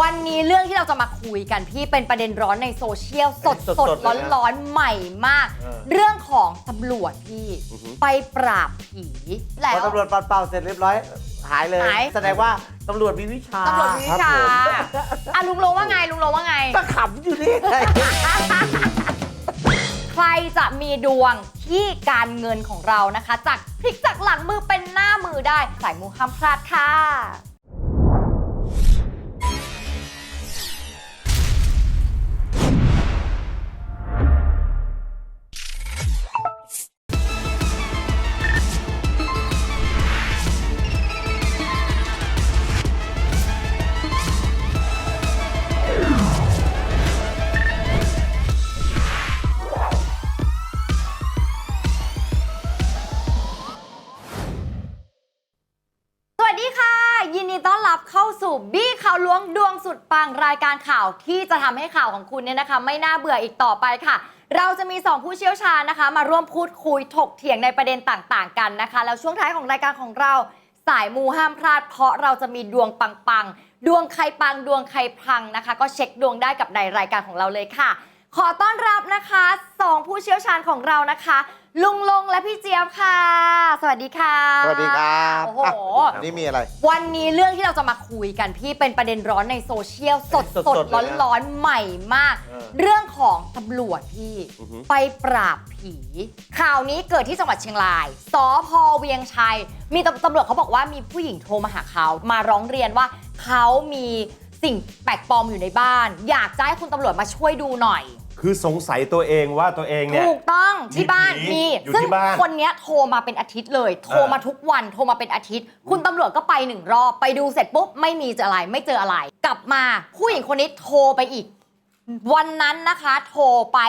วันนี้เรื่องที่เราจะมาคุยกันพี่เป็นประเด็นร้อนในโซเชียลสดสสดดๆร้อนเลยนะร้อนๆใหม่มากเออเรื่องของตำรวจพี่อือฮึไปปราบผีแล้พวอตำรวจปัดเป่าเสร็จเรียบร้อย หายเลยหายแสดงว่าตำรวจมีวิชาตำรวจมีวิชาอะลุงโลว่าไงลุงโลว่าไงก็ขำอยู่นี่ไงใครจะมีดวงที่การเงินของเรานะคะ จากพลิกจากหลังมือเป็นหน้ามือได้สายมูห้ามพลาดค่ะ บเข้าสู่บี้ข่าวล้วงดวงสุดปังรายการข่าวที่จะทำให้ข่าวของคุณเนี่ยนะคะ ไม่น่าเบื่ออีกต่อไปค่ะ เราจะมี 2 ผู้เชี่ยวชาญนะคะ มาร่วมพูดคุยถกเถียงในประเด็นต่างๆ กันนะคะ แล้วช่วงท้ายของรายการของเราสายมูห้ามพลาด เพราะเราจะมีดวงปังๆ ดวงใครปังดวงใครพังนะคะ ก็เช็คดวงได้กับในรายการของเราเลยค่ะ ขอต้อนรับนะคะสองผู้เชี่ยวชาญของเรานะคะ ลุงลงและพี่เจี๊ยบค่ะ สวัสดีค่ะสวัสดีครับโอ้โหอะนี่มีอะไร วันนี้เรื่องที่เราจะมาคุยกันพี่เป็นประเด็นร้อนในโซเชียลสดสสดดๆร้อนเลยนะร้อนๆใหม่มาก เออเรื่องของตำรวจพี่ อือฮึไปปราบผี ข่าวนี้เกิดที่จังหวัดเชียงรายสพเวียงชัย มีตำตำรวจเขาบอกว่ามีผู้หญิงโทรมาหาเขามาร้องเรียนว่าเขามีสิ่งแปลกปลอมอยู่ในบ้าน อยากจะให้คุณตำรวจมาช่วยดูหน่อย คือสงสัยตัวเองว่าตัวเองเนี่ย ถูกต้องที่บ้านมีผีมีอยู่ซึ่งที่บ้าน คนเนี้ยโทรมาเป็นอาทิตย์เลย โทรมาทุกวันโทรมาเป็นอาทิตย์ คุณตำรวจก็ไปหนึ่งรอบไปดูเสร็จปุ๊บไม่มีเจออะไรไม่เจออะไร กลับมาผู้หญิงคนนี้โทรไปอีก วันนั้นนะคะ โทรไป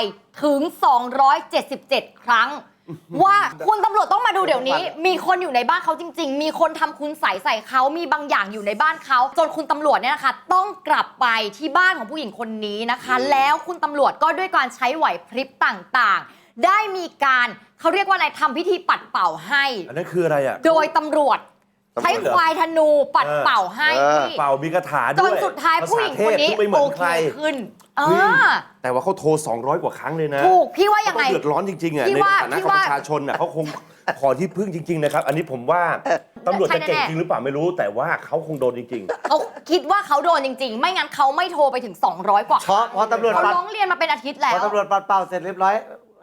ถึง 277 ครั้ง ว่าคุณตำรวจต้องมาดูเดี๋ยวนี้ มีคนอยู่ในบ้านเขาจริง ๆ มีคนทำคุณใส่ใส่เขามีบางอย่างอยู่ในบ้านเขาจนคุณตำรวจเนี่ยนะคะ ต้องกลับไปที่บ้านของผู้หญิงคนนี้นะคะ แล้วคุณตำรวจก็ด้วยการใช้ไหวพริบต่างๆ ได้มีการเขาเรียกว่าอะไรทำพิธีปัดเป่าให้ อันนั้นคืออะไรอะ โดยตำรวจ ใช้ควายธนูปัดเป่าให้เออที่เป่ามีคาถาจด้วยนสุดท้ายผู้หญิงคนนี้ภาษาเทพซึ่ไม่เหมืโออนเคใครขึ้นเอเฮ้ยอแต่ว่าเขาโทร 200 กว่าครั้งเลยนะถูกพี่ว่ายังไงเขาเดือดร้อนจริงๆอะพี่ในว่าฐานะพี่ของว่าประชาชนอะเขาคงขอที่พึ่งจริง ๆ นะครับ อันนี้ผมว่าตำรวจจะเก่งจริงหรือเปล่าไม่รู้ แต่ว่าเขาคงโดนจริงเขาคิดว่าเขาโดนจริง ๆ ไม่งั้นเขาไม่โทรไปถึง 200 กว่าเพราะพอตำรวจเขาปัดร้องเรียนมาเป็นอาทิตย์แล้พวอตำรวจปัดเป่าเสร็จเรียบร้อย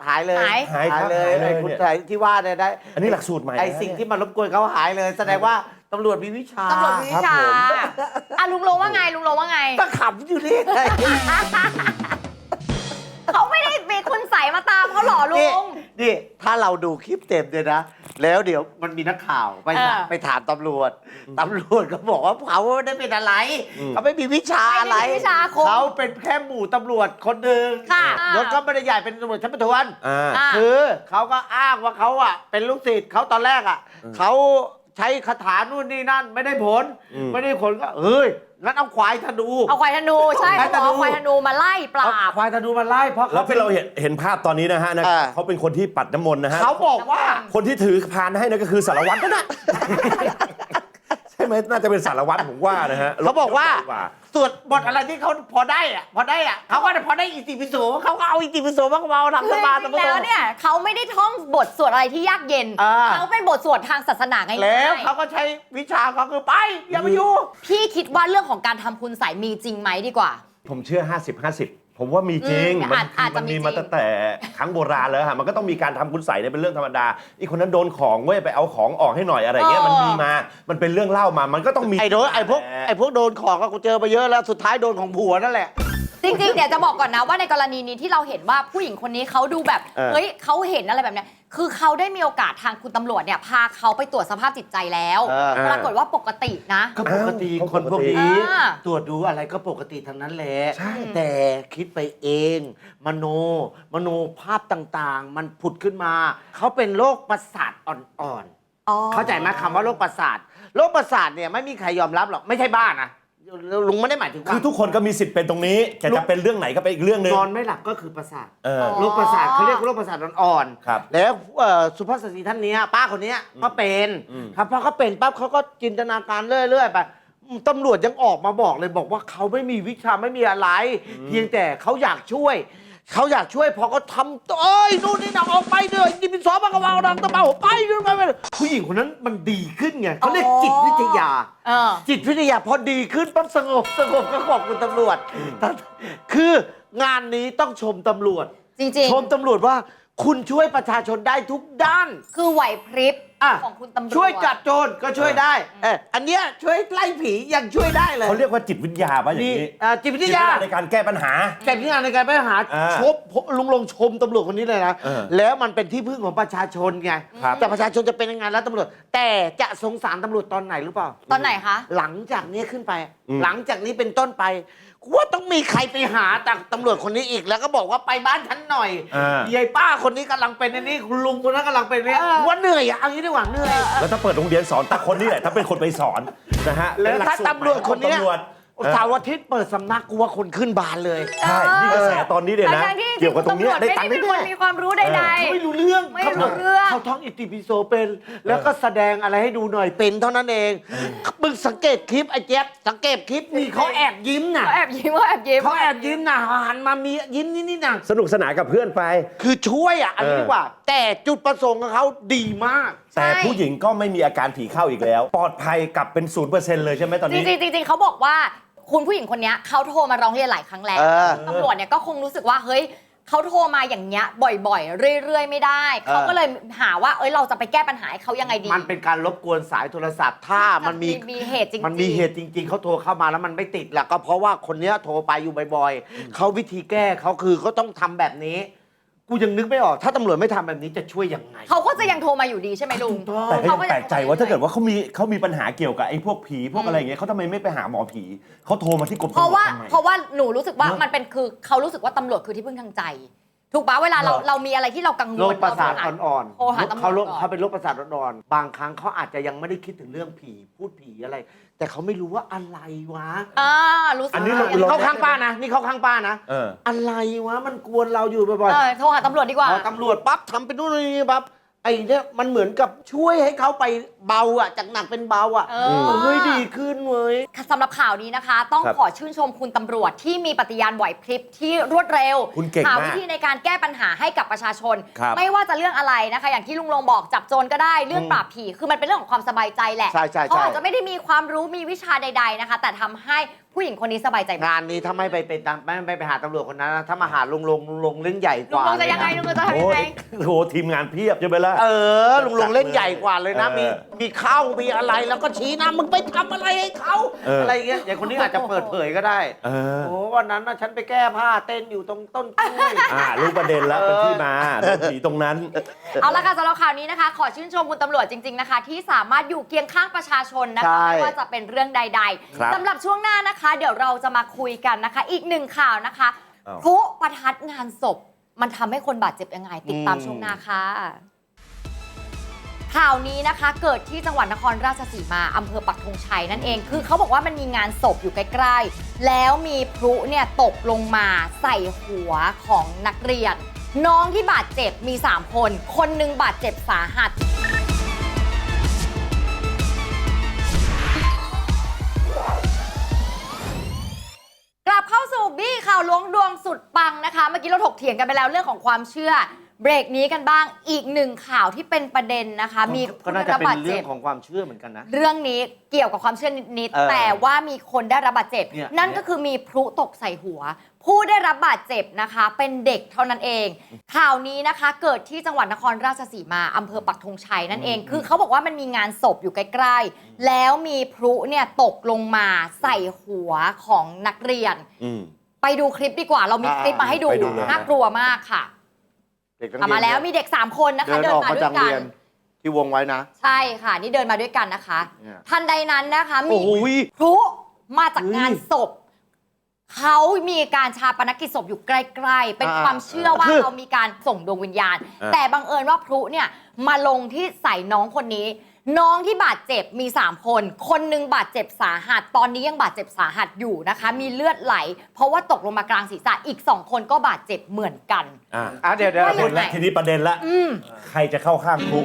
หายเลยหาย หายครับเลยหายเลยไอ้คุณเนี่ยไอ้ที่ว่าเนี่ยได้ๆอันนี้หลักสูตรใหม่ไอ้นะสิ่งที่มันรบกวนเขาหายเลย แสดงว่าตำรวจมีวิชาตำรวจมีวิชาครับผม อะลุงโลว่าไงลุงโลว่าไง ก็ขำอยู่นี่ไง เขาไม่ได้มีคุณใสยมาตามเขาหรอลุนี่ง นี่ถ้าเราดูคลิปเต็มเนี่ยนะ แล้วเดี๋ยวมันมีนักข่าวไปเออ ไปถามตำรวจตำรวจก็บอกว่าเขาไม่ได้เป็นอะไร อืม เขาไม่มีวิชาอะไร ไม่ได้มีวิชาคม เขาเป็นแค่หมู่ตำรวจคนหนึ่งค่ะ ยศก็ไม่ได้ใหญ่เป็นตำรวจชั้นประทวน อ่า อะ คือเขาก็อ้างว่าเขาอะเป็นลูกศิษย์เขาตอนแรกอะอืม เขา ใช้คาถานู่นนี่นั่น ไม่ได้ผลอืมไม่ได้ผลก็เฮ้ยงั้นเอาควายธนู เอาควายธนูใช่ควายธเขานูบอกเอาควายธนูมาไล่ปราเอาบควายธนูมาไล่เพราะแล้วเขาที่เราเห็นเห็นภาพตอนนี้นะฮะนะอ่าเขาเป็นคนที่ปัดน้ำมนต์นะฮะเขาบอกว่าคนที่ถือพานให้นั่นก็คือสารวัตรนั่นแหละใช่ไหมน่าจะเป็นสารวัตรผมว่านะฮะเขาบอกว่าลบดีสวดบทอะไรที่เขาพอได้อะพอได้อะเขาก็พอได้อิติปิโสเขาก็เอาอิติปิโสมาเอาทำสคือมาจสริงมาๆแล้วเนี่ยเขาไม่ได้ท่องบทสวดอะไรที่ยากเย็น อ่า เขาเป็นบทสวดทางศาสนาไงแล้วเขาก็ใช้วิชาเขาคือไป อย่ามาอยู่ พี่คิดว่าเรื่องของการทำคุณใสยมีจริงไหมดีกว่า ผมเชื่อ 50 50 ผมว่ามีจริงอืมมัอาจอาจจะมันมีมีจริง มาตั้งแต่ครั้งโบราณแล้วฮะมันก็ต้องมีการทำคุณใส่เนี่ยเป็นเรื่องธรรมดาอีกคนนั้นโดนของเว้ยไปเอาของออกให้หน่อยอะไรเงี้ยมันมีมา มันเป็นเรื่องเล่ามา มันก็ต้องมีไอ้โดนไอ้พวกไอ้พวกโดนของก็กูเจอมาเยอะแล้วสุดท้ายโดนของผัวนั่นแหละ จริงๆเนี่ยจะบอกก่อนนะว่าในกรณีนี้ที่เราเห็นว่าผู้หญิงคนนี้เขาดูแบบ เออ เฮ้ยเขาเห็นอะไรแบบเนี้ย คือเขาได้มีโอกาสทางคุณตำรวจเนี่ยพาเขาไปตรวจสภาพจิตใจแล้วเออปรากฏว่าปกตินะ ก็ปกติอ้าวคนพวกนี้ อ่า ตรวจดูอะไรก็ปกติทั้งนั้นแหละใช่ แต่คิดไปเอง มโน มโนภาพต่างๆ มันผุดขึ้นมา เขาเป็นโรคประสาทอ่อนอ๋อ ๆ เข้าใจไหมคำว่าโรคประสาทโรคประสาทเนี่ยไม่มีใครยอมรับหรอกไม่ใช่บ้านะ ลุงไม่ได้หมายถึงว่าคือทุกคนก็มีสิทธิ์เป็นตรงนี้แต่จะเป็นเรื่องไหนก็เป็นอีกเรื่องหนึ่งนอนไม่หลับก็คือประสาทเออ โรคประสาทเขาเรียกโรคประสาทอ่อนๆครับแล้วเอ่อสุภาพสตรีท่านเนี้ยป้าคนเนี้ยก็เป็นอืม ครับพอเขาเป็นปั๊บเขาก็จินตนาการเรื่อยๆไปตำรวจยังออกมาบอกเลยบอกว่าเขาไม่มีวิชาไม่มีอะไร เพียงแต่เขาอยากช่วย เขาอยากช่วยพอเขาทำเอ้ยนู่นนี่นั่นออกไปเด้อดินสอมากระวางดังตะเบาไปไปไปผู้หญิงคนนั้นมันดีขึ้นไงเขาเรียกจิตวิทยา เออ จิตวิทยาพอดีขึ้นปั๊บสงบสงบก็ขอบคุณตำรวจแต่คืองานนี้ต้องชมตำรวจ จริงชมตำรวจว่าคุณช่วยประชาชนได้ทุกด้าน ๆ คือไหวพริบ อะของคุณตำรวจ ช่วยจับโจรก็ช่วยได้เอออันเนี้ยช่วยไล่ผียังช่วยได้เลยเขาเรียกว่าจิตวิทยาป่ะอย่างนี่นี้อ่าจิตวิทยาในการแก้ปัญหา แต่ที่งานในการไปหาอ่าชบลุงลงชมตำรวจคนนี้เลยนะ เออแล้วมันเป็นที่พึ่งของประชาชนไง ครับ แต่ประชาชนจะเป็นยังไงแล้วตำรวจ แต่จะสงสารตำรวจตอนไหนหรือเปล่า ตอนไหนคะ หลังจากนี้ขึ้นไป อืม หลังจากนี้เป็นต้นไป กูว่าต้องมีใครไปหาจากตำรวจคนนี้อีกแล้วก็บอกว่าไปบ้านฉันหน่อยอ่า ยายป้าคนนี้กำลังเป็นอันนี้คุณลุงคนนั้นกำลังเป็นอันนี้เออกูว่าเหนื่อยอะเอางี้ดีกว่าเหนื่อย แล้วถ้าเปิดโรงเรียนสอนตาคนนี่แหละถ้าเป็นคนไปสอนนะฮะแล้วเป็นหกถ้าสูตรตำรวจคนเนี้ยตำรวจ เสาร์อาทิตย์เปิดสำนักกูว่าคนขึ้นบานเลย ใช่นี่กระแสตอนนี้เนี่ยนะ ทั้งๆที่เกี่ยวกับตรงเนี้ยได้ตังค์ไม่ได้ได้แน่มีความรู้ใดเขาไม่รู้เรื่องไม่รู้เรื่อง เขาท่องอิติปิโสเป็น แล้วก็แสดงอะไรให้ดูหน่อยเป็นเท่านั้นเองมึงสังเกตคลิปไอ้เจ๊ยบสังเกตคลิปมีเขาแอบยิ้มๆน่ะเขาแอบยิ้มเขาแอบยิ้ม เขาแอบยิ้มน่ะหันมามียิ้มนิดๆน่ะสนุกสนานกับเพื่อนไป คือช่วยอะอันนี้เออดีกว่า แต่จุดประสงค์ของเขาดีมาก ใช่ แต่ผู้หญิงก็ไม่มีอาการผีเข้าอีกแล้ว ปลอดภัยกลับเป็นศูนย์เปอร์เซ็นต์เลยใช่ไหมตอนจนี้ ริงๆจริงๆเขาบอกว่า คุณผู้หญิงคนเนี้ยเขาโทรมาร้องเรียนหลายครั้งแล้วเออ ตำรวจเนี่ยก็คงรู้สึกว่าเฮ้ยเขาโทรมาอย่างเงี้ยบ่อยๆ เรื่อย ๆ ไม่ได้เออเขาก็เลยหาว่าเอ้ยเราจะไปแก้ปัญหาให้เขายังไงดีมันเป็นการรบกวนสายโทรศัพท์ ถ้ามันมี มีเหตุจริงๆ มันมีเหตุจริง ๆ เขาโทรเข้ามาแล้วมันไม่ติดแหละก็เพราะว่าคนเนี้ยโทรไปอยู่บ่อยๆเขาวิธีแก้เขาคือเขาต้องทำแบบนี้ กูยังนึกไม่ออก ถ้าตำรวจไม่ทำแบบนี้จะช่วยยังไง เขาก็จะยังโทรมาอยู่ดีใช่ไหมลุงถูกต้องแต่ก็ยังแปลกใจว่าถ้าเกิดขว่าเขามีเขามีปัญหาเกี่ยวกับไอ้พวกผีพวกอะไรอย่างเงี้ยเขาทำไมไม่ไปหาหมอผีเขาโทรมาที่กรมเพราะว่าตำวจทำไม เพราะว่าหนูรู้สึกว่าเนอะมันเป็นคือเขารู้สึกว่าตำรวจคือที่พึ่งทางใจ ถูกปะเวลาเราเหรอเรามีอะไรที่เรากังวลโรคประสาทเโทหอ่อนโทรหาตำรวจเขาโรคก่อน เขาเป็นโรคประสาทอ่อนๆบางครั้งเขาอาจจะยังไม่ได้คิดถึงเรื่องผี พูดผีอะไร แต่เขาไม่รู้ว่าอะไรวะอ่ารู้สึกอันนี้ว่าเราเข้าข้างป้านะ นี่เข้าข้างป้านะ เออ อะไรวะ มันกวนเราอยู่บ่อยเออโทรหาตำรวจดีกว่าๆพอตำรวจปั๊บทำเป็นนู่นนี่ปั๊บ ไอ้เนี่ยมันเหมือนกับช่วยให้เขาไปเบาอะจากหนักเป็นเบาอะเออ เฮ้ยดีขึ้นเว้ย สำหรับข่าวนี้นะคะ ต้องครับขอชื่นชมคุณตำรวจที่มีปฏิญาณไหวพริบที่รวดเร็วคุณเก่งหามากวิธีในการแก้ปัญหาให้กับประชาชน ครับไม่ว่าจะเรื่องอะไรนะคะ อย่างที่ลุงลงบอกจับโจรก็ได้เรื่องอืมปราบผีคือมันเป็นเรื่องของความสบายใจแหละใช่ใช่ใช่เขาอาจจะไม่ได้มีความรู้มีวิชาใด ๆนะคะ แต่ทำให้ ผู้หญิงคนนี้สบายใจมากงานนี้ถ้าไม่ไปเป็นตามไม่ไม่ไปหาตำรวจคนนั้นนะถ้ามาหาลุงลงลุงลงเล่นใหญ่กลุงว่าลงจะยังไงเลลุนะงลงจะทำโอ้ยังไงยโหทีมงานเพียบใช่ไหมล่ะ เออลุงลงเล่นใหญ่กว่าเลยนะเออมีมีข้าวมีอะไรแล้วก็ชี้หนะมึงไปทำอะไรให้เขาเอออ อะไรเงี้ยอย่างคนนี้อาจจะเปิดเผยก็ได้เออ โอ้วันนั้นนะฉันไปแก้ผ้าเต้นอยู่ตรงต้นกล้วย อ่ารู้ประเด็นแล้วเป็นที่มาโดนผีตรงนั้น เอาละค่ะสำหรับข่าวนี้นะคะ ขอชื่นชมคุณตำรวจจริง ๆนะคะ ที่สามารถอยู่เคียงข้างประชาชนนะใช่ คะไม่ว่าจะเป็นเรื่องใด ครับ ๆสำหรับช่วงหน้านะคะเดี๋ยวเราจะมาคุยกันนะคะ อีกหนึ่งข่าวนะคะอ้าว พลุประทัดงานศพ มันทำให้คนบาดเจ็บยังไง ติดตามอืมช่วงหน้าค่ะ ข่าวนี้นะคะเกิดที่จังหวัดนครราชสีมาอำเภอปักธงชัยนั่นเอง คือเขาบอกว่ามันมีงานศพอยู่ใกล้ๆ แล้วมีพลุเนี่ยตกลงมาใส่หัวของนักเรียน น้องที่บาดเจ็บมี 3 คน คนหนึ่งบาดเจ็บสาหัส สุดปังนะคะ เมื่อกี้เราถกเถียงกันไปแล้วเรื่องของความเชื่อ เบรกนี้กันบ้างอีกหนึ่งข่าวที่เป็นประเด็นนะคะ มีก็ผู้น่าได้จะรับเป็นบาดเรื่เจ็อบ งของความเชื่อเหมือนกันนะ เรื่องนี้เกี่ยวกับความเชื่อนิดเออๆแต่ว่ามีคนได้รับบาดเจ็บ เนี่ยนั่นก็คือมีพลุตกใส่หัว ผู้ได้รับบาดเจ็บนะคะ เป็นเด็กเท่านั้นเอง ข่าวนี้นะคะเกิดที่จังหวัดนครราชสีมาอำเภอปักธงชัยนั่นเองคือเขาบอกว่ามันมีงานศพอยู่ใกล้ๆแล้วมีพลุเนี่ยตกลงมาใส่หัวของนักเรียน อืม ไปดูคลิปดีกว่า เรามีอ่าคลิปมาให้ดูไปดูเลย น่ากลัวมากค่ะเด็กนักเอาเรียนมาแล้วมีเด็ก 3 คนนะคะ เดินเดินออกมามาด้วจากยกัเรีนยนที่วงไว้นะใช่ค่ะ นี่เดินมาด้วยกันนะคะ เนี่ยทันใดนั้นนะคะมี โอ้โห พลุมาจากอุ้ยงานศพ เขามีการชาปนกิจศพอยู่ใกล้ ๆ เป็นอ่าความเชื่อว่าคือ เรามีการส่งดวงวิญญาณ อ่า แต่บังเอิญว่าพลุเนี่ยมาลงที่ใส่น้องคนนี้ น้องที่บาดเจ็บมี 3 คน คนหนึงบาดเจ็บสาหัส ตอนนี้ยังบาดเจ็บสาหัสอยู่นะคะ มีเลือดไหล เพราะว่าตกลงมากลางศีรษะอีก 2 คนก็บาดเจ็บเหมือนกัน อ่าอะเดี๋ยวเดี๋ยวว่าประยัเด็นงไงละทีนี้ประเด็นละอืมใครจะเข้าข้างพลุ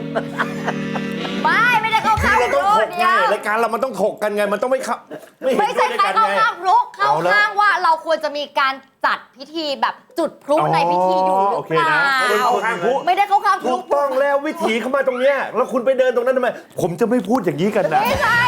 ไม่ไม่ได้เข้าข้างเราต้องพลุ ถกไงรายการเรามันต้องถกกันไงมันต้องไม่เข้าไม่เห็นไม่ด้ใช่วยใครกันเข้าไงข้างรุกเข้าเอาแล้วข้างว่าเราควรจะมีการจัดพิธีแบบจุดพลุในพิธีอยู่หโอรือเคเปล่านะไม่ได้เข้าข้างพลุไม่ได้เข้าข้างพถูลุกต้องแล้ววิถีเข้ามาตรงเนี้ยแล้วคุณไปเดินตรงนั้นทำไมผมจะไม่พูดอย่างนี้กันนะไม่ใช่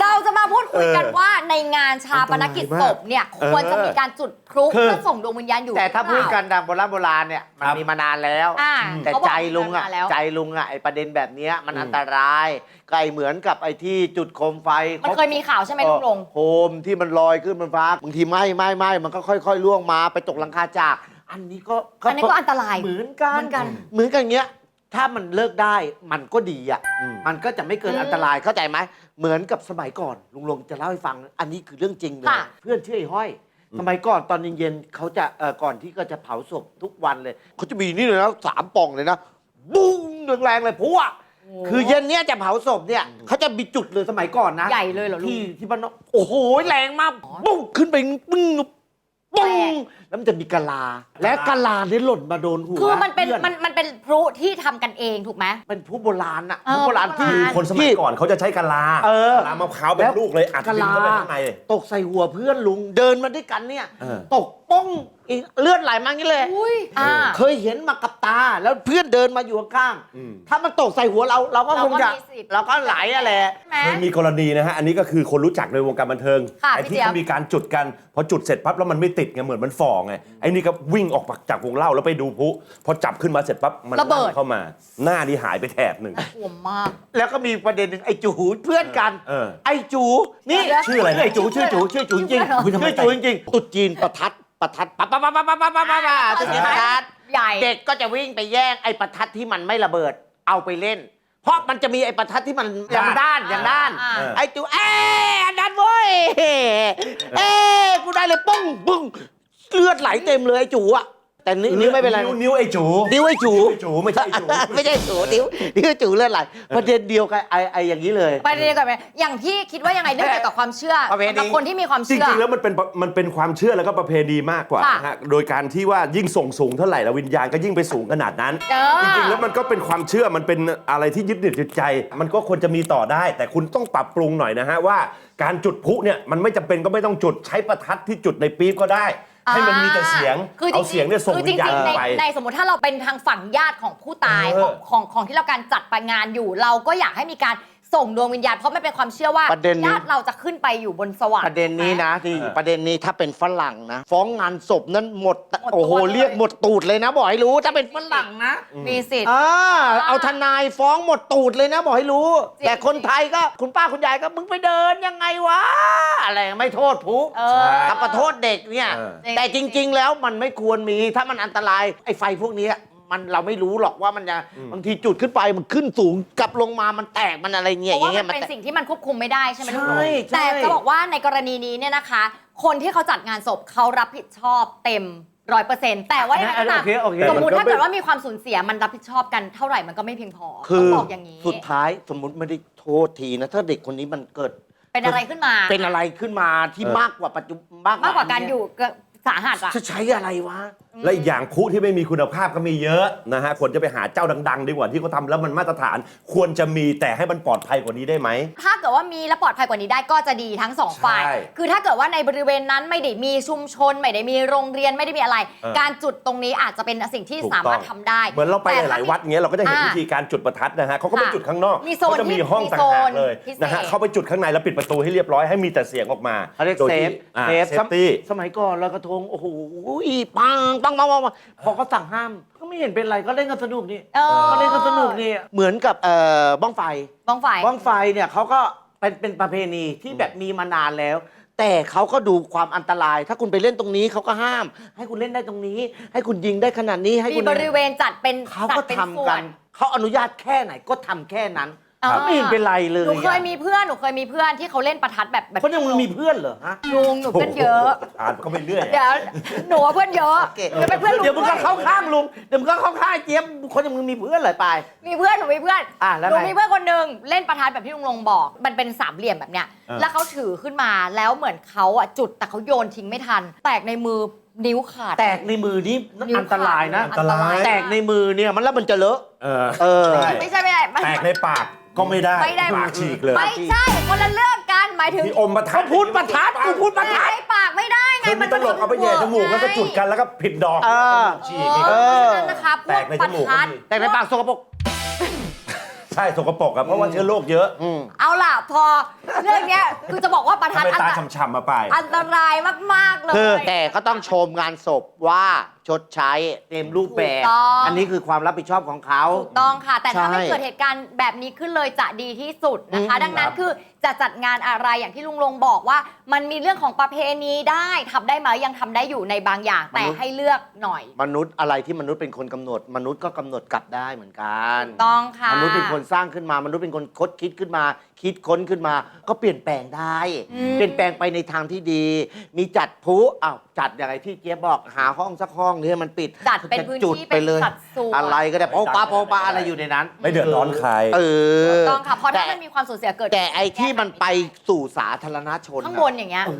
เราจะมาพูดคุยกันเออว่าในงานชาปนกิจศพเนี่ยเออควรจะมีการจุดพลุคือเพื่อส่งดวงวิญญาณอยู่แต่ถ้าหพูรือดเปล่กันดังโบราณโบราณเนี่ยมันครับมีมานานแล้วอ่าแต่เขาบอกใจลุงอะมาแล้วใจลุงอะไอประเด็นแบบเนี้ยมันอืมอันตรายไกลเหมือนกับไอที่จุดโคมไฟมันเคยมีข่าวใช่ไหมลุงลงโคมที่มันลอยขึ้นบนฟ้าบางทีไหม้ไหม้ไหม้มันก็ค่อยๆล่วงมาไปตกหลังคาจาก อันนี้ก็อันนี้ก็อันตรายเหมือนกัน เหมือนกันเหมือนกันเงี้ยถ้ามันเลิกได้มันก็ดีอะอืมมันก็จะไม่เกิดอืมอันตรายเข้าใจไหม เหมือนกับสมัยก่อน ลุงลงจะเล่าให้ฟัง อันนี้คือเรื่องจริงเลยค่ะเพื่อนชื่อไอ้ห้อย สมัยก่อนตอนเย็นๆเขาจะเอ่อก่อนที่ก็จะเผาศพทุกวันเลย เขาจะมีนี่เลยนะสามปล่องเลยนะ บุ้งแรงๆเลยเพราะว่า คือเย็นเนี้ยจะเผาศพเนี่ยเขาจะมีจุดเลยสมัยก่อนนะใหญ่เลยเหรอลุงที่ที่บ้านนอกโอ้โหแรงมากบุ้งขึ้นไปปึ้งปุ้งแรงแล้วมันจะมีกะลา และกะลาเนี่ยหล่นมาโดนหัวคือมันเป็นพื่อมันมันเป็นพลุที่ทำกันเองถูกไหม เป็นผู้โบราณอะเออผู้โบราณที่โบราณ คนสมัยก่อนเขาจะใช้กะลาเออกะลามะพร้าวเป็นลูกเลยอัดกะดินลา เข้าไปข้างใน ตกใส่หัวเพื่อนลุงเดินมาด้วยกันเนี่ย เออ ตกป้อง อีกเลือดไหลมาอย่างนี้เลย อุ้ยอ่า เคยเห็นมากับตาแล้วเพื่อนเดินมาอยู่ข้างอืมๆถ้ามันตกใส่หัวเราเราก็เราคก็งจะมีสิทธิ์ เราก็ไหลอะแหละ ใช่ไหมเคยมีกรณีนะฮะ อันนี้ก็คือคนรู้จักในวงการบันเทิง ค่ะไอ้พี่ที่เจี๊ยบ เขามีการจุดกัน พอจุดเสร็จปั๊บแล้วมันไม่ติดไงเหมือนมันฝ่อไง ไอ้นี่ก็วิ่งออกจากวงเล่าแล้วไปดูพลุพอจับขึ้นมาเสร็จปั๊บมันระเบิด ลั่นเข้ามา หน้านี่หายไปแถบหนึ่ง ห่วงมาก แล้วก็มีประเด็นหนึ่งไอ้จูเพื่อนกันเออไอ้จูนี่เดี๋ยวชื่ออะไรนะ ไอ้จูชื่อจูชื่อจูจริงชื่ออะไรเหรอ ชื่อจูจริงๆตุ๊ดจีนประทัด ประทัดปั๊บปั๊บปั๊บปั๊บปั๊บปั๊บปั๊บปั๊บตุ๊ดจีนประทัดใหญ่ เด็กก็จะวิ่งไปแย่งไอ้ประทัดที่มันไม่ระเบิด เอาไปเล่น เพราะมันจะมีไอ้ประทัดที่มันอย่างด้านอย่างด้าน อ่าเออไอ้จูเอ้ยอันนั้นเว้ยเอ้ยกูได้เลยปุ้งปุ้งเลือดไหลเต็มเลยไอ้จูอะ แต่นิ้วนิ้วไม่เป็นไรวนิ้วไอ้จูนิ้วไอ้จูไอ้จูไม่ใช่จูไม่ใช่จูนิ้วนิ้วไอ้จูเลือดไหลประเด็นเดียวกันไอ้ไอ้อย่างนี้เลยไปเรียนก่อนไหมอย่างพี่คิดว่ายังไงเรื่องเกี่ยวกับความเชื่อประเพณีสำหรับคนที่มีความจเชื่อริงๆแล้วมันเป็นมันเป็นความเชื่อแล้วก็ประเพณีมากกว่าค่ะนะฮะโดยการที่ว่ายิ่งส่งสูงเท่าไหร่แล้ววิญญาณก็ยิ่งไปสูงขนาดนั้นเออจริงๆแล้วมันก็เป็นความเชื่อมันเป็นอะไรที่ยึดเหนี่ยวจิตใจ มันก็ควรจะมีต่อได้ แต่คุณต้องปรับปรุงหน่อยนะฮะว่า การจุดพลุเนี่ยมันไม่จำเป็นก็ไม่ต้องจุดใช้ประทัดที่จุดในปี๊บก็ได้ ให้มันมีแต่เสียง คือจริเอาๆเสียงเนี่ยส่งคือวิญญาณจริงๆในไป ในสมมติถ้าเราเป็นทางฝั่งญาติของผู้ตายเอขอองของของที่เราการจัดไปงานอยู่ เราก็อยากให้มีการ ส่งดวงวิญญาณเพราะมันเป็นความเชื่อว่าประเด็นนี้ ญาติเราจะขึ้นไปอยู่บนสวรรค์ประเด็นนี้นะที่เออ ประเด็นนี้ถ้าเป็นฝรั่งนะ ฟ้องงานศพนั้นหมดหมดตัวโอ้โหเลยเรียกหมดตูดเลยนะบอกให้รู้ถ้าเป็นฝรั่งนะมีสิทธิ์ อ่าเอาทนายฟ้องหมดตูดเลยนะบอกให้รู้ จริง แต่คนไทยก็คุณป้าคุณยายก็มึงไปเดินยังไงวะอะไรไม่โทษผู้ เออกับประโทษเด็กเนี่ย เออ แต่จริงๆ แล้วมันไม่ควรมีถ้ามันอันตรายไอ้ไฟพวกเนี้ย มันเราไม่รู้หรอกว่ามันจะอืมบางทีจุดขึ้นไปมันขึ้นสูงกลับลงมามันแตกมันอะไรเงี้ยเพอราะย่างว่าเงี้มัยนมันเป็นแตกสิ่งที่มันควบคุมไม่ได้ใช่ไหมใช่ลูกหลงใช่แต่จะบอกว่าในกรณีนี้เนี่ยนะคะ คนที่เขาจัดงานศพเขารับผิดชอบเต็มร้อยเปอร์เซ็นต์แต่ว่าอย่างไรก็ตามโอเคโอเคสมมุติแต่มันก็ถ้าเกิดว่ามีความสูญเสียมันรับผิดชอบกันเท่าไหร่มันก็ไม่เพียงพอคืต้อองบอกอย่างนี้ สุดท้ายสมมุติไม่ได้โทษทีนะ ถ้าเด็กคนนี้มันเกิด เป็นอะไรขึ้นมา เป็นอะไรขึ้นมาที่เออมากกว่าปัจจุบันมากกว่าการอยู่ก็สาหัสอะจะใช้อะไรวะและอีกอย่างคุที่ไม่มีคุณภาพก็มีเยอะนะฮะควรจะไปหาเจ้าดัง ๆ ดีกว่าที่เขาทำแล้วมันมาตรฐาน ควรจะมีแต่ให้มันปลอดภัยกว่านี้ได้ไหม ถ้าเกิดว่ามีและปลอดภัยกว่านี้ได้ก็จะดีทั้งสองฝ่าย ใช่คือถ้าเกิดว่าในบริเวณนั้นไม่ได้มีชุมชน ไม่ได้มีโรงเรียนไม่ได้มีอะไร เออ การจุดตรงนี้อาจจะเป็นสิ่งที่ถูกสามารถต้องทำได้เหมือนเราไปแต่หลายๆวัดเงี้ยเราก็จะเห็นอ่าวิธีการจุดประทัดนะฮะเขาก็ไม่ค่ะจุดข้างนอกมีโซนเขาจะมีที่ห้องมีต่างโซหากนเลยพิเศษ นะฮะเข้าไปจุดข้างในแล้วปิดประตูให้เรียบร้อยให้มีแต่เสียงออกมาเขาเรียกโดเซที่ฟอ่าเซฟเซฟตี้สมัยก่อนลอยกระทง โอ้โหปังปังปังปังปังพอเขาสั่งห้าม ก็ไม่เห็นเป็นไรก็เล่นกันสนุกนี่เออ ก็เล่นกันสนุกนี่เหมือนกับเอ่อบ้องไฟ บ้องไฟ บ้องไฟเนี่ยเขาก็เป็นเป็นประเพณีที่แบบมีมานานแล้ว แต่เขาก็ดูความอันตราย ถ้าคุณไปเล่นตรงนี้เขาก็ห้าม ให้คุณเล่นได้ตรงนี้ ให้คุณยิงได้ขนาดนี้ให้มีคุณบริเวณจัดเป็นเขาจัดก็เป็นทำส่วกันน เขาอนุญาตแค่ไหนก็ทำแค่นั้น อ่าไม่เห็นเป็นไรเลยหนูเคยอะมีเพื่อนหนูเคยมีเพื่อนที่เขาเล่นประทัดแบบแบบคนยังมึงมีเพื่อนเหรอฮะลุงหนูเพื่อนเยอะอ่านก็ไปเรื่อยเดี๋ยวหนูว่าเพื่อนเยอะโอเคเดี๋ยวเป็นเพื่อนลุงเดี๋ยวมึงก็ด้วยเข้าข้างลุงเดี๋ยวมึงก็เข้าข้างเจี๊ยบคนอย่างมึงมีเพื่อนเหรอไป มีเพื่อนหนูมีเพื่อนอะแล้วหนูไงมีเพื่อนคนหนึ่งเล่นประทัดแบบที่ลุงลงบอก มันเป็นสามเหลี่ยมแบบเนี้ยเออแล้วเขาถือขึ้นมาแล้วเหมือนเขาอะจุดแต่เขาโยนทิ้งไม่ทัน แตกในมือนิ้วขาด แตกในมือนี่นิ้วอันตรายนะขาดอันตราย แตกในมือเนี่ยมันแล้วมันจะเลอะเออเออ ใช่ไม่ใช่ไม่ได้ไม่แตกในปากก็ไม่ได้ไม่ได้ปากฉีกเลยไม่ใช่คนละเรื่องกันหมายถึงมีอมประทัดเขาพูดประทัดกูพูดประทัด ในปากไม่ได้ไงคือมีตลกเอาไปแย่จมูกแล้วก็จุดกันแล้วก็ผิดดอกเออ ฉีเอกอีกอเพราะฉะนั้นนะคะพแตวกกในปจระมูกก็ทัดมีแตกในปากสกปรก ใช่สกปรกอะเพราะว่าเชื้อโรคเยอะอืมเอาล่ะพอเรื่องเนี้ยคือจะบอกว่าประทัทำดไมอันตาตฉ่ำๆมาไป อันตรายมาก ๆ เลย คือแต่ก็ต้องชมงานศพว่าชดใช้เต็มรูปแบบ ถูกต้อง อันนี้คือความรับผิดชอบของเขา ถูกต้องค่ะ แต่ถ้าใช่ ไม่เกิดเหตุการณ์แบบนี้ขึ้นเลยจะดีที่สุดนะคะอืมดังนั้คนรับคือ จะจัดงานอะไรอย่างที่ลุงลงบอกว่า มันมีเรื่องของประเพณีได้ทำได้ไหมยังทำได้อยู่ในบางอย่าง แต่ให้เลือกหน่อยมนุษย์อะไรที่มนุษย์เป็นคนกำหนด มนุษย์ก็กำหนดกลับได้เหมือนกัน ถูกต้องค่ะ มนุษย์เป็นคนสร้างขึ้นมามนุษย์เป็นคนคดคิดขึ้นมา คิดค้นขึ้นมา ก็เปลี่ยนแปลงได้ อืม เปลี่ยนแปลงไปในทางที่ดี มีจัดพลุอ้าวจัดอย่างไรที่เจี๊ยบบอกหาห้องสักห้องที่มันปิดจัดเป็นพื้นจุดที่ไปเลยเป็นสัดส่วนอะไรก็ได้โป๊ะปาโป๊ะปาอะไรอยู่ในนั้นไม่เดือดร้อนใคร เออ ถูกต้องค่ะเพราะถ้าแต่มันมีความสูญเสียเกิดแต่ไอ้ที่มันไปสู่สาธารณชนข้างน่ะบนอย่างเงี้ย เอ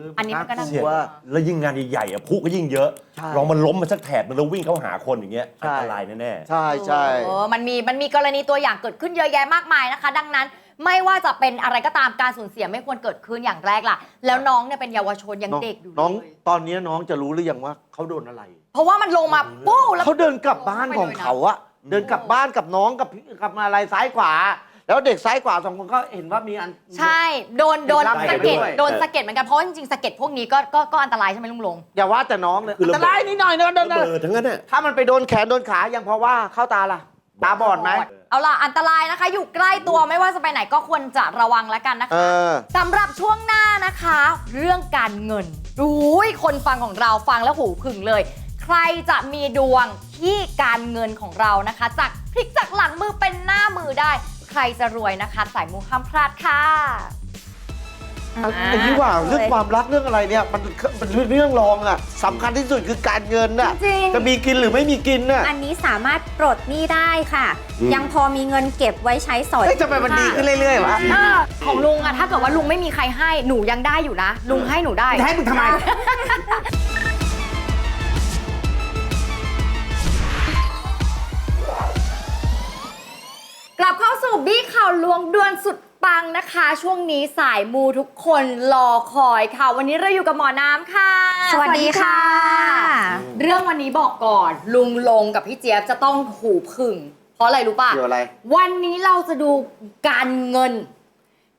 ออันนี้มันก็น่าากกลัลัววแล้วยิ่งงานใหญ่ๆอะพุก็ยิ่งเยอะใช่ลองมันล้มมาสักแถบนึงแล้ววิ่งเข้าหาคนอย่างเงี้ยใช่ อันตรายแน่ใช่ใช่เออมันมี มันมีกรณีตัวอย่างเกิดขึ้นเยอะแยะมากมายนะคะ ดังนั้นไม่ว่าจะเป็นอะไรก็ตามการสูญเสียไม่ควรเกิดขึ้นอย่างแรกล่ะ แล้วน้องเนี่ยเป็นเยาวชนยังน้องเด็กอยู่น้องเลยตอนนี้น้องจะรู้หรือยังว่าเขาโดนอะไร เพราะว่ามันลงมาปู้แล้ว เขาเดินกลับบ้านของเขาอะเดินกลับบ้านกับน้องกับพี่กับอะไรซ้ายขวา แล้วเด็กซ้ายขวาสองคนก็เห็นว่ามีอัน ใช่ โดนโดนติดร่างสะเก็ดไปด้วย โดนสะเก็ดเหมือนกัน เพราะว่าจริงๆสะเก็ดพวกนี้ก็ก็ก็อันตรายใช่ไหมลุงลง อย่าว่าแต่น้องเลยคืออัระนเบิตดรายนิดหน่อยนะๆระเบิดทั้งนั้นน่ะถ้ามันไปโดนแขนโดนขายังพอว่าเข้าตาล่ะ ตาบอดไหม เอาล่ะ อันตรายนะคะ อยู่ใกล้ตัวไม่ว่าจะไปไหนก็ควรจะระวังแล้วกันนะเอคะอ สำหรับช่วงหน้านะคะ เรื่องการเงินอุ้ยคนฟังของเราฟังแล้วหูผึ่งเลย ใครจะมีดวงที่การเงินของเรานะคะจากพลิกจากหลังมือเป็นหน้ามือได้ ใครจะรวยนะคะ สายมูห้ามพลาดค่ะอันอันนี้ว่าเรื่องความรักเรื่องอะไรเนี่ยมันมันเรื่องรองอะสำคัญที่สุดคือการเงินน่ะจริงจะมีกินหรือไม่มีกินน่ะอันนี้สามารถปลดหนี้ได้ค่ะอืมยังพอมีเงินเก็บไว้ใช้สอยเฮ้ยทำไมมันดีขึ้นเรื่อยๆวะเออของลุงอะถ้าเกิดว่าลุงไม่มีใครให้หนูยังได้อยู่นะ ลุงให้หนูได้ ให้มึงทำไม สู่บี้ข่าวลวงดวนสุดปังนะคะ ช่วงนี้สายมูทุกคนรอคอยค่ะ วันนี้เราอยู่กับหมอน้ำค่ะสวัสดีค่ะ เรื่องวันนี้บอกก่อน ลุงลงกับพี่เจี๊ยบจะต้องหูผึ่ง เพราะอะไรรู้ป่ะ เกี่ยวอะไร วันนี้เราจะดูการเงิน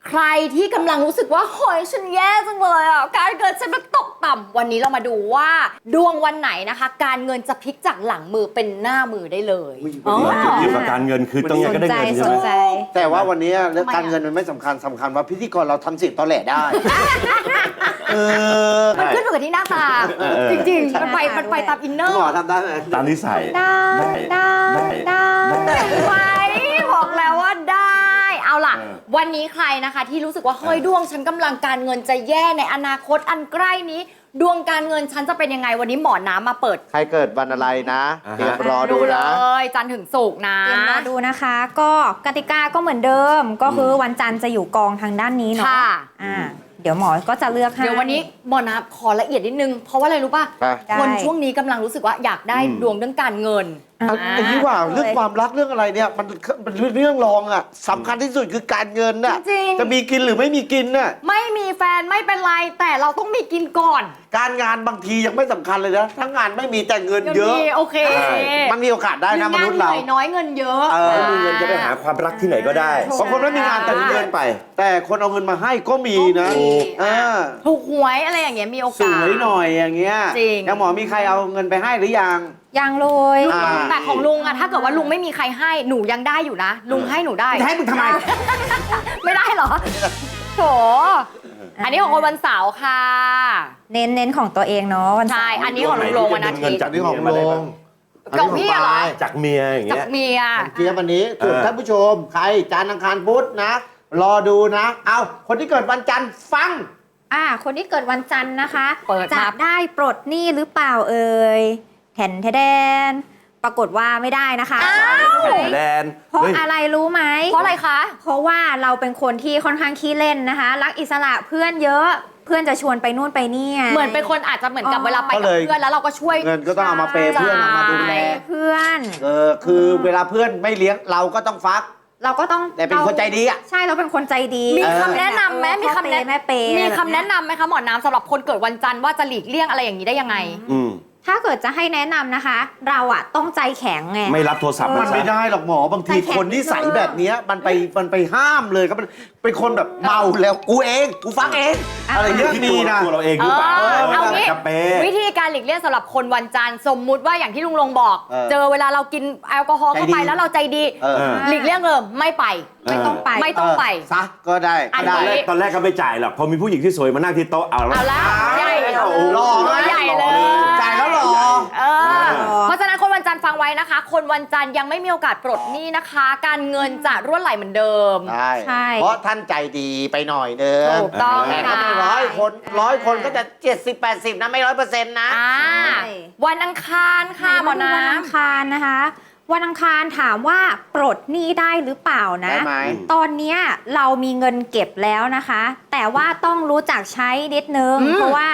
ใครที่กำลังรู้สึกว่าโหยฉันแย่จังเลยอะการเงินฉันมันตกต่ำวันนี้เรามาดูว่า ดวงวันไหนนะคะ การเงินจะพลิกจากหลังมือเป็นหน้ามือได้เลยอุ้ยอ๋อจุดเกี่ยวกับการเงินคือต้องไงสก็นได้ใจเงินสใช่ไหนมใจแต่ว่าวันนี้เรื่องทำไมอะการเงินมันไม่สำคัญสำคัญว่าพิธีกรเราทำเสียงตอแหลได้ เออมันขึ้นอยู่กับที่หน้าตา เออจริงๆ มันไปมันไปตามอินเนอหมอร์ทำได้ไหม ตามนิสัย ได้ ได้ ได้ไว้ บอกแล้วว่าได้ เอาล่ะ เออ วันนี้ใครนะคะ ที่รู้สึกว่าเฮ้ยดวงฉันกำลังการเงินจะแย่ในอนาคตอันใกล้นี้ ดวงการเงินฉันจะเป็นยังไง วันนี้หมอน้ำมาเปิดใครเกิดวันอะไรนะอ่าฮะ เตรียมรอดูเลนะ ย จันทร์ถึงศุกร์นะ เตรียมรอดูนะคะ ก็กติกาก็เหมือนเดิม ก็คือวันจันทร์จะอยู่กองทางด้านนี้เนาะค่ะ อ่าเดี๋ยวหมอก็จะเลือกให้ เดี๋ยววันนี้หมอน้ำขอละเอียดนิดนึง เพราะว่าอะไรรู้ป่ะ ไปได้คนช่วงนี้กำลังรู้สึกว่าอยากได้อืม ดวงเรื่องการเงิน อันอันนี้ว่าเลยเรื่องความรักเรื่องอะไรเนี่ยมันมันเรื่องรองอะสำคัญที่สุดคือการเงินน่ะจริงๆ จะมีกินหรือไม่มีกินน่ะไม่มีแฟนไม่เป็นไร แต่เราต้องมีกินก่อนการงานบางทียังไม่สำคัญเลยนะทั้งงานไม่มีแต่เงินดี๋วเยอะ นี้โอเคใช่มันมีโอกาสได้นะมงานนุษย์เหเรานื่อยน้อยเงินเยอะ เออไม่มีเงินจะไปหาความรักที่ไหนก็ได้บางคนไม่มีงานแต่มีเงินไป แต่คนเอาเงินมาให้ก็มีนะก็มีเออถูกหวยอะไรอย่างเงี้ยมีโอสกาส วยหน่อยอย่างเงี้ยจริง ยังหมอมีใครเอาเงินไปให้หรือยัง ยังเลยอ่า แต่ของลุงอะถ้าเกิดว่าลุงไม่มีใครให้หนูยังได้อยู่นะ ลุงให้หนูได้ให้มึงทำไม ไม่ได้เหรอโถอันนี้ของคนวันเสาร์ค่ะ เน้นเน้นของตัวเองเนาะวันเสาใช่ร์อันนี้ของลุงลงวันอาทิตย์จาอักนนี้ของมาลได้งบ้างกับพี่อะเหรอจากเมียอย่างจากเงี้ยเมียเจี๊ยบวันนี้ส่วนเออ ท่านผู้ชม ใครจานทร์อังคารพุธนะ รอดูนะ เอาคนที่เกิดวันจันทร์ฟัง อ่า คนที่เกิดวันจันทร์นะคะ เปิดจะมาได้ปลดหนี้หรือเปล่าเอ่ย แทนแทแดนปรากฏว่าไม่ได้นะคะแดนเพราะเฮ้ยอะไรรู้ไหมเพราะอะไรคะ เพราะว่าเราเป็นคนที่ค่อนข้างขี้เล่นนะคะ รักอิสระเพื่อนเยอะพื่อนจะชวนไปนู่นไปนี่ไงเหมือนเป็นคนอาจจะเหมือนกับอ๋อเวลาไปกับเพื่อนแล้วเราก็ช่วยเงินก็ต้องเอามาเปย์เพื่อนเอามาดูแลเพื่อนเออคือเวลาเพื่อนไม่เลี้ยงเราก็ต้องฟัก เราก็ต้องแต่เป็นคนใจดีอะใช่เราเป็นคนใจดีมีเออคำแนะนำไหมมีคำแนะแม่เปย์มีคำแนะนำไหมคะหมอน้ำสำหรับคนเกิดวันจันทร์ว่าจะหลีกเลี่ยงอะไรอย่างนี้ได้ยังไง อืม ถ้าเกิดจะให้แนะนำนะคะ เราอะต้องใจแข็งไง ไม่รับโทรศัพท์มันซะไม่ได้หรอกหมอบางทีใจแข็งคนนิสัยแบบเนี้ยมันไปมันไปห้ามเลยก็มันเป็นคนแบบเมาแล้วกูเองกูฟักเองอะไรเงี้ยที่มีตัวนะ ตัวเราเองหรือเปล่าเออเอางี้กระเปย์วิธีการหลีกเลี่ยงสำหรับคนวันจันทร์สมมุติว่าอย่างที่ลุงลงบอก เออเจอเวลาเรากินแอลกอฮอล์เข้าไปใจดี แล้วเราใจดีเออเออหลีกเลี่ยงเลยไม่ไป ไม่ต้องไป ไม่ต้องไปเซะก็ได้อัก็นได้นี้ตอนแรกก็ไม่จ่ายหรอกพอมีผู้หญิงที่สวยมานั่งที่โต๊ะเอาแล้วเอาละใหญ่ โอ้โหหล่อไหมใหญ่เลย จ่ายแล้วเหรอ เออเพราะฉะนั้นคนวันจันทร์ฟังไว้นะคะ คนวันจันทร์ยังไม่มีโอกาสปลดหนี้นะคะ การเงินจะรั่วไหลเหมือนเดิม ใช่ใช่เพราะท่านใจดีไปหน่อยเนึงถูกต้องแต่ก็ค่ะไม่ร้อยคนร้อยคนก็จะเจ็ดสิบแปดสิบนะไม่ร้อยเปอร์เซ็นต์นะ อ่าใช่วันอังคารค่ะหมอวันอัน้ำงคารนะคะ วันอังคารถามว่าปลดหนี้ได้หรือเปล่านะ ได้ไหม ตอนเนี้ยเรามีเงินเก็บแล้วนะคะ แต่ว่าต้องรู้จักใช้นิดนึงอืมเพราะว่า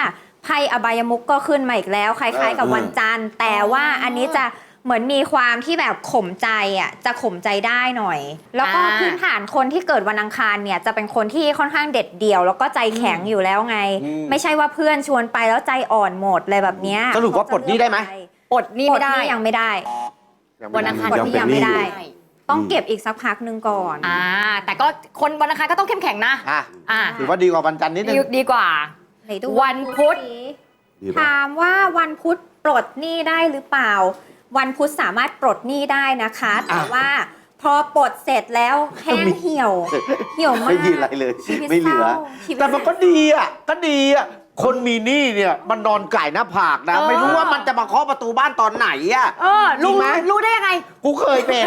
ไพ่อบายมุกก็ขึ้นมาอีกแล้ว คล้ายๆ กับเออวันจันทร์ แต่ว่าอันนี้จะเหมือนมีความที่แบบข่มใจอะจะข่มใจได้หน่อย แล้วก็อ่า พื้นฐานคนที่เกิดวันอังคารเนี่ยจะเป็นคนที่ค่อนข้างเด็ดเดี่ยว แล้วก็ใจแข็งอยู่แล้วไง อืมไม่ใช่ว่าเพื่อนชวนไปแล้วใจอ่อนหมดเลยแบบเนี้ยสรุปว่าปลดหนี้ได้ไหมปลดหนี้ปลไม่ดหได้นี้ยังไม่ได้ วันอังคารปลดหนี้ยังไม่ได้ใช่ต้องเก็บอีกสักพักหนึ่งก่อน อ่า แต่ก็คนวันอังคารก็ต้องเข้มแข็งนะ อะอ่าถือว่าดีกว่าวันจันทร์นิดนึดีง ดีกว่า ไหนดูวันพุธสิดีปะถามว่าวันพุธปลดหนี้ได้หรือเปล่า วันพุธสามารถปลดหนี้ได้นะคะ แต่ว่า พอปลดเสร็จแล้วแห้งเหี่ยว เหี่ยวมากไม่มีอะไรเลย ชีวิตไม่เหลือ ศร้าชีวิตแต่มันก็ดีอะ ก็ดีอะ คนมีหนี้เนี่ยมันนอนไก่หน้าผากนะเออไม่รู้ว่ามันจะมาเคาะประตูบ้านตอนไหนอะ เออรู้จริงไหม รู้ได้ยังไง กูเคยเป็น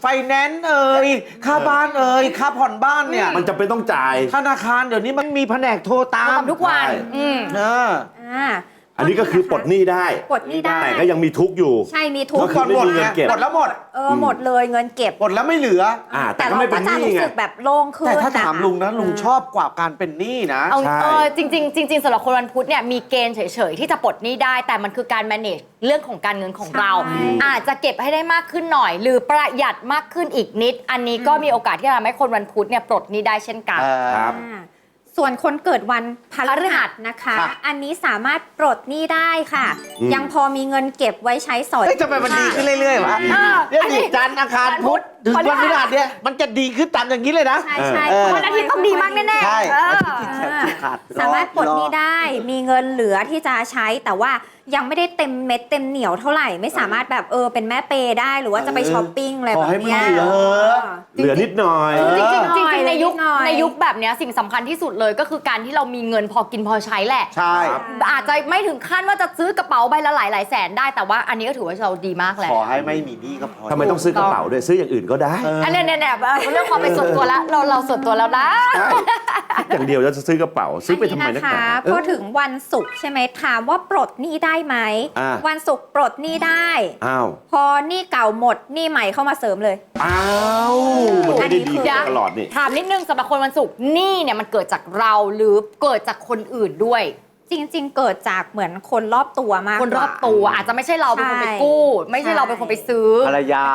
ไฟแนนซ์เอ่ยค่าบ้านเอ่ยค่าผ่อนบ้านเนี่ยมันจะเป็นต้องจ่าย ธนาคารเดี๋ยวนี้มันมีแผนกโทรตามทำทุกวัน ใช่ อืม เออ อ่า อันนี้ก็คือปลดหนี้ได้ ปลดหนี้ได้ แต่ก็ยังมีทุกข์อยู่ ใช่มีทุกก็ข์คือไม่มีเงินเก็บ หมดแล้วหมดเออหมดเลยเงินเก็บ หมดแล้วไม่เหลือ อ่า แต่แต่ก็เราไม่เป็ก็นหจะนี้รู้ไง สึกแบบโล่งขึ้นแต่ถ้าถามนะคะลุงนะลุงชอบกว่าการเป็นหนี้นะ เอาใช่ เออจริงๆจริงๆสำหรับคนวันพุธเนี่ยมีเกณฑ์เฉยๆที่จะปลดหนี้ได้ แต่มันคือการ manage เรื่องของการเงินของเราใช่อาจจะเก็บให้ได้มากขึ้นหน่อย หรือประหยัดมากขึ้นอีกนิด อันนี้ก็มีโอกาสที่จะทำให้คนวันพุธเนี่ยปลดหนี้ได้เช่นกัน เออ ครับ อ่า ส่วนคนเกิดวันพฤหัสนะคะ ครับอันนี้สามารถปลดหนี้ได้ค่ะ อืม ยังพอมีเงินเก็บไว้ใช้สอย เฮ้ยทำไมมันดีขึ้นเรื่อยๆวะเออเนี่ยอันนี้ดิจันทร์อังคารพุธถึงวัวันนพฤพฤหัหัสสเนี่ยมันจะดีขึ้นตามอย่างนี้เลยนะ ใช่ใช่เออ วันอาทิตย์ต้องดีมากแน่ๆใช่เอออ่าสามารถปลดหนี้ได้ มีเงินเหลือที่จะใช้แต่ว่า ยังไม่ได้เต็มเม็ดเต็มเหนียวเท่าไหร่ไม่สามารถแบบเออเป็นแม่เปย์ได้หรือว่าจะไปช้อปปิ้งอะไรขแบอบให้มันเนี้ย เหลือเหลือนิดหน่อย จริงๆจริงๆจริงๆในยุคนิดหน่อย ในยุคแบบเนี้ยสิ่งสำคัญที่สุดเลยก็คือการที่เรามีเงินพอกินพอใช้แหละ ใช่ อาจจะไม่ถึงขั้นว่าจะซื้อกระเป๋าใบละหลายหลายแสนได้แต่ว่าอันนี้ก็ถือว่าเราดีมากแหละขอให้ไม่มีหนี้ก็พอทำไมต้องซื้อกระเป๋าด้วยซื้ออย่างอื่นก็ได้เอออันเนี้ยเนี่ยเนี่ยเรื่องความเป็นส่วนตัวแล้วเราเราส่วนตัวแล้วนะใช่อย่างเดียวจะซื้อกระเป๋า ซื้อไปทำไมนักหนาอันะคะเอพออถึงวันศุกร์ใช่ไหมถามว่าปลดหนี้ได้ไหม อ่า วันศุกร์ปลดหนี้ได้ อ้าว พอหนี้เก่าหมดหนี้ใหม่เข้ามาเสริมเลย อ้าว มันไม่ได้ดีอันนี้คือกันตลอดนี่ ถามนิดนึงสำหรับคนวันศุกร์หนี่เนี่ยมันเกิดจากเราหรือเกิดจากคนอื่นด้วย จริง ๆ เกิดจากเหมือนคนรอบตัวมากคนรอบกว่าตัวอาจจะไม่ใช่เราเป็นคนไปกู้ ไม่ใช่เราเป็นคนไปซื้อ ภรรยา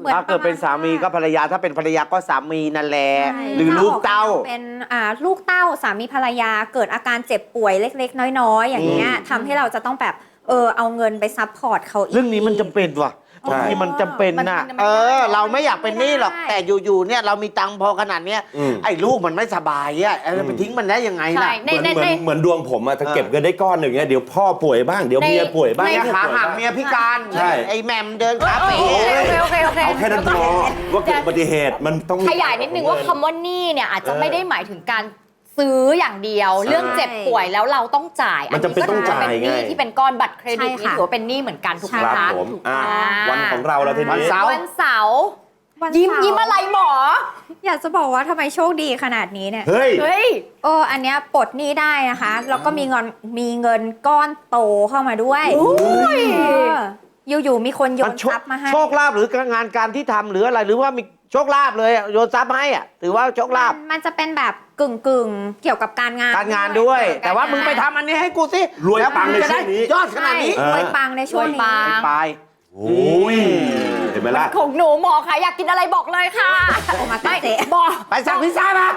เหมือนถ้าเกิดเป็นสามีก็ภรรยาถ้าเป็นภรรยาก็สามีนั่นแหละใช่หรือลูกเต้าถ้ออมเป็นอ่าลูกเต้าสามีภรรยาเกิดอาการเจ็บป่วยเล็ก ๆ น้อย ๆ อย่างเงี้ยอืมทำให้เราจะต้องแบบเออเอาเงินไปซัพพอร์ตเขาอีก เรื่องนี้มันจำเป็นว่ะใช่ บางทีมันจำเป็นนะมันมันเออ เราไม่อยากเป็นหนี้หรอกไม่ได้แต่อยู่ๆเนี่ยเรามีตังค์พอขนาดเนี้ยอืม ไอ้ลูกมันไม่สบายอะเออไปทิ้งมันได้ยังไงใช่ล่ะในเหมือนในเหมือนในเหมือนดวงผมอะถ้าเออเก็บเงินได้ก้อนหนึ่งเนี้ยเดี๋ยวพ่อป่วยบ้างเดี๋ยวในเมียป่วยบ้าง ในเมียลูกขาป่วยหักบ้างเมียพิการใช่ ไอ้แหม่มเดินขาเอเป๋อโอเคโอเคโอเคเอาแค่นั้นพอว่าเกิดอุบัติเหตุมันต้องขยายนิดนึงว่าคำว่าหนี้เนี่ยอาจจะไม่ได้หมายถึงการ ซื้ออย่างเดียวใช่เรื่องเจ็บป่วยแล้วเราต้องจ่ายมันจำเป็นต้องจ่ายนนี้ก็ถือว่าเป็นหนี้ไงที่เป็นก้อนบัตรเครดิตใช่นี่ค่ะถือว่าเป็นหนี้เหมือนกันถูกไหมครับคะผมอ่าอ่าวันของเราแล้วทีวันนี้เสาร์วันเสาร์วันยิ้มเสายิ้มอะไรหมอ อยากจะบอกว่าทำไมโชคดีขนาดนี้เนี่ย เฮ้ยเฮ้ยเอออันเนี้ยปลดหนี้ได้นะคะ แล้วก็มีเงินมีเงินก้อนโตเข้ามาด้วยเอออยู่ๆมีคนโยมันนโชทรัคพย์มาให้ โชคลาภหรืองานการที่ทำหรืออะไรหรือว่ามีโชคลาภเลยอะโยนทรัพย์ให้อะถือว่าโชคลาภมันมันจะเป็นแบบกึ่งกึ่งๆเกี่ยวกับการงานการงานด้วย เกี่แต่ว่ามึงไปทำอันนี้ให้กูสิรวยแล้ปังในจะได้ช่วงนี้ ยอดขนาดนี้ใช่รวยปังในช่วงรวยปันี้งไป โอ้ยเห็นไหมล่ะ ของหนูหมอค่ะอยากกินอะไรบอกเลยค่ะ โอมาเกษบอก ไปสั่งพิซซ่ามา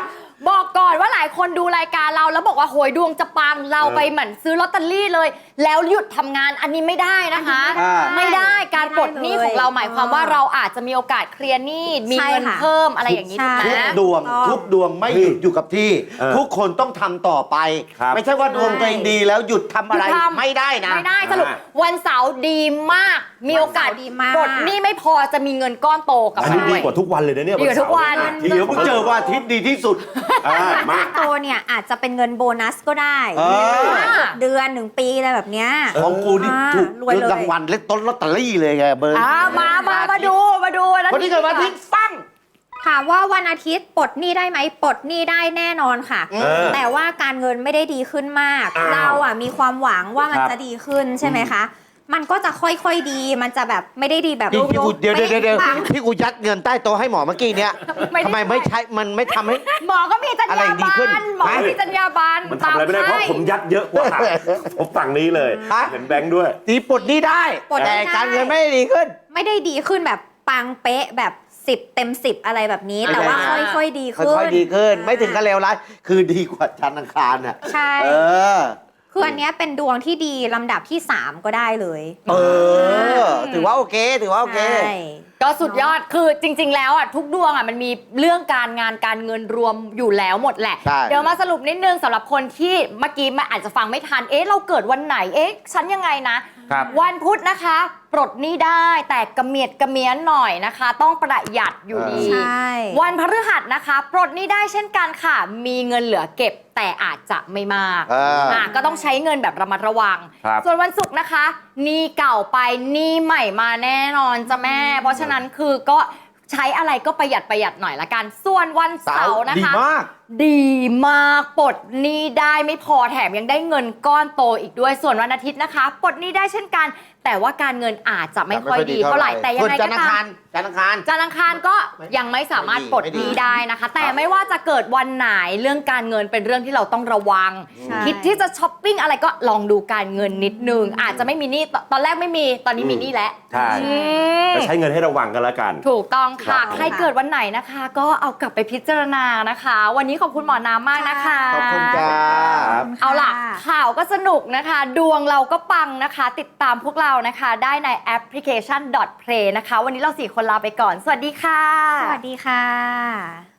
บอกก่อนว่าหลายคนดูรายการเราแล้วบอกว่าโหยดวงจะปังเราไปเหมือนซื้อลอตเตอรี่เลย แล้วหยุดทำงานอันนี้ไม่ได้นะคะ อ่า ไม่ได้การปลดหนี้ไม่ได้เลยของเราหมายความว่าเราอาจจะมีโอกาสเคลียร์หนี้มีใช่เงินค่ะ เพิ่มอะไรอย่างนี้ถูกไหมใช่ทุกดวงต้องทุกดวงไม่หยุดอยู่กับที่ เออทุกคนต้องทำต่อไป ครับ ไม่ใช่ว่าดวงตัวเองดีแล้วหยุดทำอะไรหยุดทำ ไม่ได้นะ ไม่ได้สรุปวันเสาร์ดีมากมีโอกาสวันเสาร์ดีมากปลดหนี้ไม่พอจะมีเงินก้อนโตกลับอันมานี้ด้ดีวย กว่าทุกวันเลยนะเนี่ยดีกว่าทุกวัน ทีเดียวเพิ่งเจอว่าอาทิตย์ดีที่สุดอ่ามา โตเนี่ยอาจจะเป็นเงินโบนัสก็ได้เออเดือนหนึ่งปีอะไรแบบเนี้ย ของกูนี่อ่าถูกรวยเลย รางวัลเล็กต้นลอตเตอรี่เลยไงเบอร์อ่ามามามาดูมาดูะคนที่เกิดวันอาทิตย์ฟัง ถามว่าวันอาทิตย์ปลดหนี้ได้ไหมปลดหนี้ได้แน่นอนค่ะ เออแต่ว่าการเงินไม่ได้ดีขึ้นมาก อ้าวเราอะมีความหวังว่ามันครับ จะดีขึ้นใช่ไหมคะ มันก็จะค่อยๆดี มันจะแบบไม่ได้ดีแบบที่ที่กูเดี๋ยวเดี๋ยวเดี๋ยวเดี๋ยวปังที่กูยัดเงินใต้โต๊ะให้หมอเมื่อกี้เนี้ยไม่ได้ ทำไมไม่ใช้มันไม่ทำให้ หมอก็มีจรรอะไรยาดีบาขึ้นลหมอก็มีจรรยาบาลมันทำอะไรไม่ได้เพราะผมยัดเยอะกว่า ผมฝั่งนี้เลย ฮะ เห็นแบงค์ด้วย ตีปลดหนี้ได้ปลดหนี้แต่ได้ การเงินไม่ได้ดีขึ้น ไม่ได้ดีขึ้นแบบปังเป๊ะแบบสิบเต็มสิบอะไรแบบนี้แต่ว่าอ่าค่อยๆดีค่ขึ้นอยๆดีขึ้น ไม่ถึงกับเลวร้ายคือดีกว่าจันทร์อังคารน่ะใช่ เออ คืออันเนี้ยเป็นดวงที่ดีลำดับที่ 3 ก็ได้เลยเออ ถือว่าโอเค ถือว่าโอเค ใช่ก็สุดยอดคือจริง ๆ แล้วอะทุกดวงอะมันมีเรื่องการงานการเงินรวมอยู่แล้วหมดแหละ ใช่ เดี๋ยวมาสรุปนิดนึงสำหรับคนที่เมื่อกี้มันอาจจะฟังไม่ทัน เอ๊ะ เราเกิดวันไหน เอ๊ะ ฉันยังไงนะ ครับ วันพุธนะคะ ปลดหนี้ได้แต่กระเมียดกระเมียนหน่อยนะคะ ต้องประหยัดอยู่ดี ใช่ วันพฤหัสนะคะ ปลดหนี้ได้เช่นกันค่ะ มีเงินเหลือเก็บแต่อาจจะไม่มากเอออะก็ต้องใช้เงินแบบระมัดระวัง ครับ ส่วนวันศุกร์นะคะหนี้เก่าไปหนี้ใหม่มาแน่นอนจ้ะแม่ เพราะฉะนั้นคือก็ใช้อะไรก็ประหยัดประหยัดหน่อยละกัน ส่วนวันเสาร์นะดีคะ มาก ดีมากปลดหนี้ได้ไม่พอแถมยังได้เงินก้อนโตอีกด้วยส่วนวันอาทิตย์นะคะปลดหนี้ได้เช่นกัน แต่ว่าการเงินอาจจะไม่ค่อยดีเท่าไหร่แต่ยังไงส่วนจัก็นทร์อังตาคามรจันทร์อังคารจันทร์อังคารก็ยังไม่สามารถปลดหนี้ได้นะคะ แต่ไม่ว่าจะเกิดวันไหนเรื่องการเงินเป็นเรื่องที่เราต้องระวังใช่คิดที่จะช้อปปิ้งอะไรก็ลองดูการเงินนิดนึง อาจจะไม่มีหนี้ตตอนแรกไม่มีตอนนี้มีหนี้แล้วใช่อืมก็ใช้เงินให้ระวังกันแล้วกัน ถูกต้องค่ะครับใครเกิดวันไหนนะคะ ก็เอากลับไปพิจารณานะคะ วันนี้ขอบคุณหมอน้ำมากนะคะขอบคุณจ้าเอาล่ะข่าวก็สนุกนะคะ ดวงเราก็ปังนะคะ ติดตามพวกเรานะคะได้ในแอปพลิเคชัน .play นะคะ วันนี้เราสี่คนลาไปก่อน สวัสดีค่ะ สวัสดีค่ะ